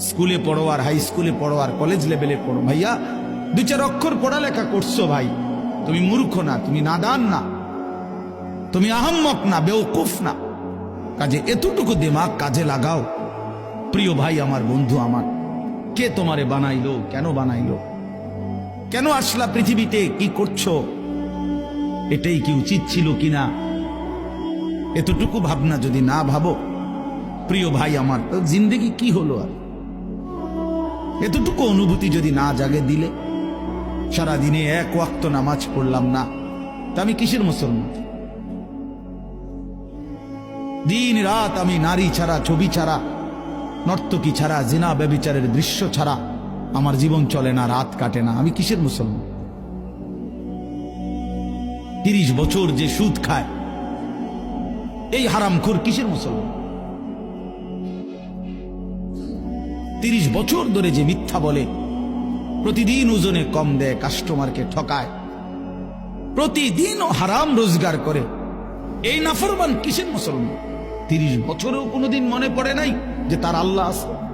স্কুলে পড়ো আর হাই স্কুলে পড়ো আর কলেজ লেভেলে পড়ো। ভাইয়া, দু চার অক্ষর পড়ালেখা করছ ভাই। তুমি মূর্খ না, তুমি নাদান না। তুমি আহম্মক না, বেওকুফ না। কাজে এতটুকু দিমাগ কাজে লাগাও। প্রিয় ভাই, আমার বন্ধু, আমার। কে তোমারে বানাইলো, কেন বানাইলো? কেন আসলা পৃথিবীতে, কি করছ? এটাই কি উচিত ছিল কিনা? এতটুকু ভাবনা যদি না ভাবো, প্রিয় ভাই, আমার তো জিন্দেগি কি হলো আর? এতটুকু অনুভূতি যদি না জাগে দিলে, সারাদিনে এক ওয়াক্ত নামাজ পড়লাম না, তা আমি কিসের মুসলমান? দিন রাত আমি নারী ছাড়া, ছবি ছাড়া, নর্তকী ছাড়া, জিনা ব্যবিচারের দৃশ্য ছাড়া, আমার জীবন চলে না, রাত কাটে না, আমি কিসের মুসলমান? তিরিশ বছর যে সুদ খায়, এই হারামখোর কিসের মুসলমান? তিরিশ বছর ধরে যে মিথ্যা বলে, প্রতিদিন ওজনে কম দেয় কাস্টমারকে ঠকায় প্রতিদিনও হারাম রোজগার করে। এই নাফরমান কিসের মুসলমান? তিরিশ বছরেও কোনোদিন মনে পড়ে নাই যে তার আল্লাহ আছে?